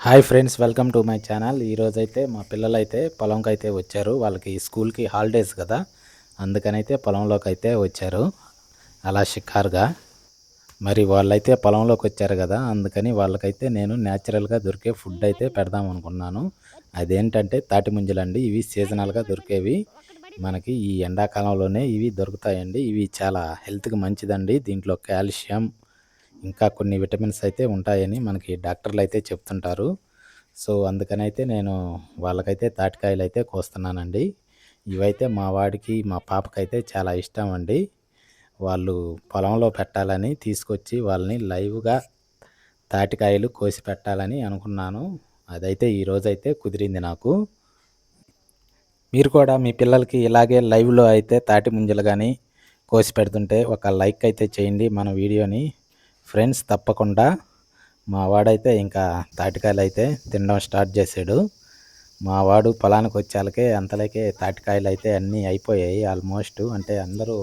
Hi friends welcome to my channel. ఈరోజైతే మా పిల్లలు అయితే పొలంకి అయితే వచ్చారు. వాళ్ళకి స్కూల్కి హాలిడేస్ కదా. అందుకనైతే పొలంలోకి అయితే వచ్చారు. అలా షికారుగా. మరి వాళ్ళైతే పొలంలోకి వచ్చారు కదా. అందుకని వాళ్ళకైతే నేను న్యాచురల్గా దొరికే ఫుడ్ అయితే పెడదాం అనుకున్నాను. అదేంటంటే తాటి ముంజలండి. ఇవి సీజనల్గా దొరికేవి. మనకి ఈ ఎండాకాలంలోనే ఇవి దొరుకుతాయండి. ఇవి చాలా హెల్త్కి మంచిదండి. దీంట్లో కాల్షియం ఇంకా కొన్ని విటమిన్స్ అయితే ఉంటాయని మనకి డాక్టర్లు అయితే చెప్తుంటారు. సో అందుకనైతే నేను వాళ్ళకైతే తాటికాయలు అయితే కోస్తున్నానండి. ఇవైతే మా వాడికి మా పాపకైతే చాలా ఇష్టం అండి వాళ్ళు పొలంలో పెట్టాలని తీసుకొచ్చి వాళ్ళని లైవ్గా తాటికాయలు కోసి పెట్టాలని అనుకున్నాను. అదైతే ఈరోజైతే కుదిరింది నాకు. మీరు కూడా మీ పిల్లలకి ఇలాగే లైవ్లో అయితే తాటి ముంజలు కానీ కోసి పెడుతుంటే ఒక లైక్ అయితే చేయండి మన వీడియోని. ఫ్రెండ్స్ తప్పకుండా. మా వాడైతే ఇంకా తాటికాయలు అయితే తినడం స్టార్ట్ చేశాడు. మా వాడు పొలానికి వచ్చేళ్ళకే అంతలోకే తాటికాయలు అయితే అన్నీ అయిపోయాయి ఆల్మోస్ట్. అంటే అందరూ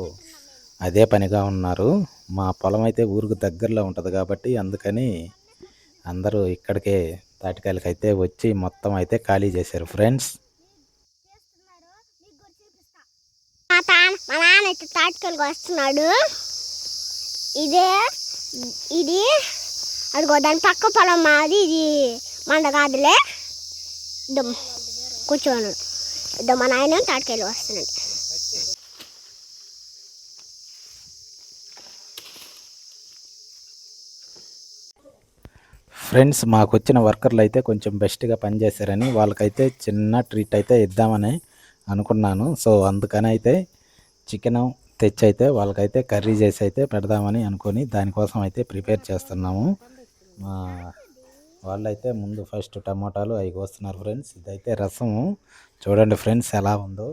అదే పనిగా ఉన్నారు. మా పొలం అయితే ఊరికి దగ్గరలో ఉంటుంది కాబట్టి అందుకని అందరూ ఇక్కడికే తాటికాయలకి అయితే వచ్చి మొత్తం అయితే ఖాళీ చేశారు ఫ్రెండ్స్. మా నాన్న అయితే వస్తున్నాడు ఇదే ఇది అదిగో దాని పక్క పొలం మాది ఇది మంద కాదులే ఇదో కూర్చోను. ఇదో మా నాయన తాటికాయలు వస్తున్నాడు. ఫ్రెండ్స్ మాకు వచ్చిన వర్కర్లు అయితే కొంచెం బెస్ట్గా పనిచేశారని వాళ్ళకైతే చిన్న ట్రీట్ అయితే ఇద్దామని అనుకున్నాను. సో అందుకని అయితే చికెన్ తెచ్చి అయితే వాళ్ళకైతే కర్రీ చేసి అయితే పెడదామని అనుకొని దానికోసం అయితే ప్రిపేర్ చేస్తున్నాము. మా వాళ్ళైతే ముందు ఫస్ట్ టమోటాలు అవి కోస్తున్నారు ఫ్రెండ్స్. ఇదైతే రసము. చూడండి ఫ్రెండ్స్ ఎలా ఉందో.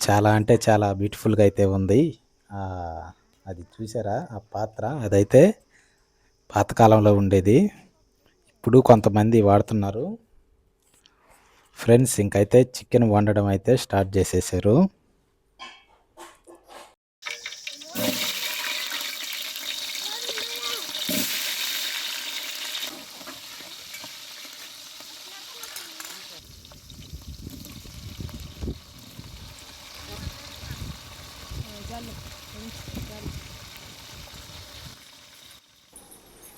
చాలా అంటే చాలా బ్యూటిఫుల్గా అయితే ఉంది. అది చూసారా? ఆ పాత్ర. అదైతే పాతకాలంలో ఉండేది. ఇప్పుడు కొంతమంది వాడుతున్నారు. ఫ్రెండ్స్ ఇంకైతే చికెన్ వండడం అయితే స్టార్ట్ చేసేసారు.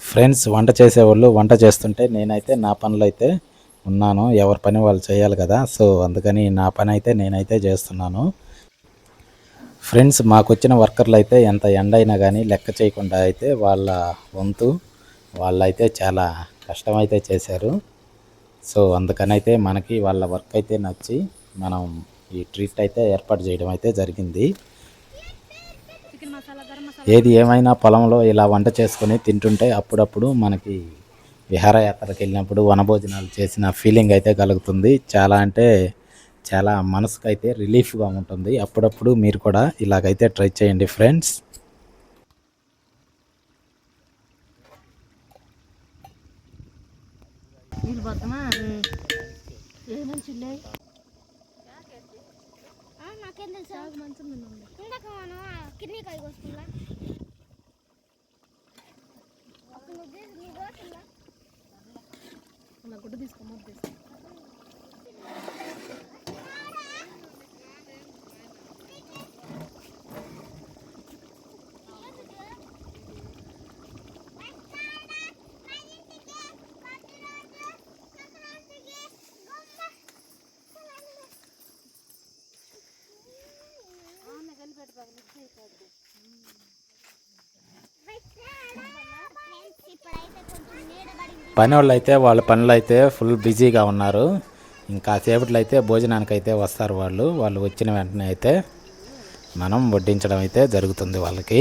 ఫ్రెండ్స్ వంట చేసేవాళ్ళు వంట చేస్తుంటే నేనైతే నా పనులు అయితే ఉన్నాను. ఎవరి పని వాళ్ళు చేయాలి కదా. సో అందుకని నా పని అయితే నేనైతే చేస్తున్నాను. ఫ్రెండ్స్ మాకు వచ్చిన వర్కర్లు అయితే ఎంత ఎండ అయినా కానీ లెక్క చేయకుండా అయితే వాళ్ళ వంతు వాళ్ళైతే చాలా కష్టమైతే చేశారు. సో అందుకనైతే మనకి వాళ్ళ వర్క్ అయితే నచ్చి మనం ఈ ట్రీట్ అయితే ఏర్పాటు చేయడం అయితే జరిగింది. ఏది ఏమైనా పొలంలో ఇలా వంట చేసుకొని తింటుంటే అప్పుడప్పుడు మనకి విహారయాత్రకు వెళ్ళినప్పుడు వనభోజనాలు చేసిన ఫీలింగ్ అయితే కలుగుతుంది. చాలా అంటే చాలా మనసుకు అయితే రిలీఫ్గా ఉంటుంది. అప్పుడప్పుడు మీరు కూడా ఇలాగైతే ట్రై చేయండి ఫ్రెండ్స్ నాకేం తెలుసు? ఇందాక మనం పని వాళ్ళు అయితే వాళ్ళ పనులు అయితే ఫుల్ బిజీగా ఉన్నారు. ఇంకా సేపట్లో అయితే భోజనానికి అయితే వస్తారు వాళ్ళు. వాళ్ళు వచ్చిన వెంటనే అయితే మనం వడ్డించడం అయితే జరుగుతుంది వాళ్ళకి.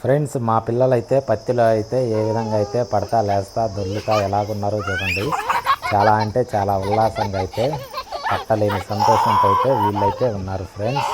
ఫ్రెండ్స్ మా పిల్లలు అయితే పత్తిలో అయితే ఏ విధంగా అయితే పడతా లేస్తా దొల్లుతా ఎలాగున్నారో చూడండి. చాలా అంటే చాలా ఉల్లాసంగా అయితే పట్టలేని సంతోషంతో అయితే వీళ్ళైతే ఉన్నారు ఫ్రెండ్స్.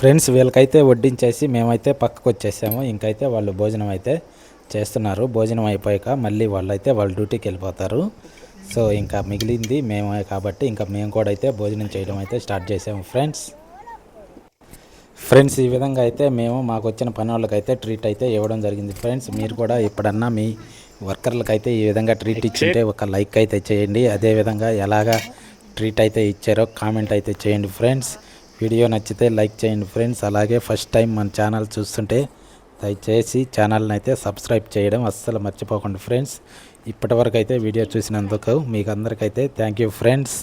ఫ్రెండ్స్ వీళ్ళకైతే వడ్డించేసి మేమైతే పక్కకు వచ్చేసాము ఇంకైతే వాళ్ళు భోజనం అయితే చేస్తున్నారు. భోజనం అయిపోయాక మళ్ళీ వాళ్ళు వాళ్ళ డ్యూటీకి వెళ్ళిపోతారు. సో ఇంకా మిగిలింది మేమే కాబట్టి ఇంకా మేము కూడా అయితే భోజనం చేయడం అయితే స్టార్ట్ చేసాము ఫ్రెండ్స్. ఫ్రెండ్స్ ఈ విధంగా అయితే మేము మాకు వచ్చిన పని వాళ్ళకైతే ట్రీట్ అయితే ఇవ్వడం జరిగింది ఫ్రెండ్స్. మీరు కూడా ఎప్పుడన్నా మీ వర్కర్లకైతే ఈ విధంగా ట్రీట్ ఇచ్చింటే ఒక లైక్ అయితే చేయండి. అదేవిధంగా ఎలాగా ట్రీట్ అయితే ఇచ్చారో కామెంట్ అయితే చేయండి ఫ్రెండ్స్. వీడియో నచ్చితే లైక్ చేయండి ఫ్రెండ్స్. అలాగే ఫస్ట్ టైం మన ఛానల్ చూస్తుంటే దయచేసి ఛానల్ని అయితే సబ్స్క్రైబ్ చేయడం అస్సలు మర్చిపోకండి ఫ్రెండ్స్. ఇప్పటివరకు అయితే వీడియో చూసినందుకు మీకు అందరికైతే థ్యాంక్ యూ ఫ్రెండ్స్.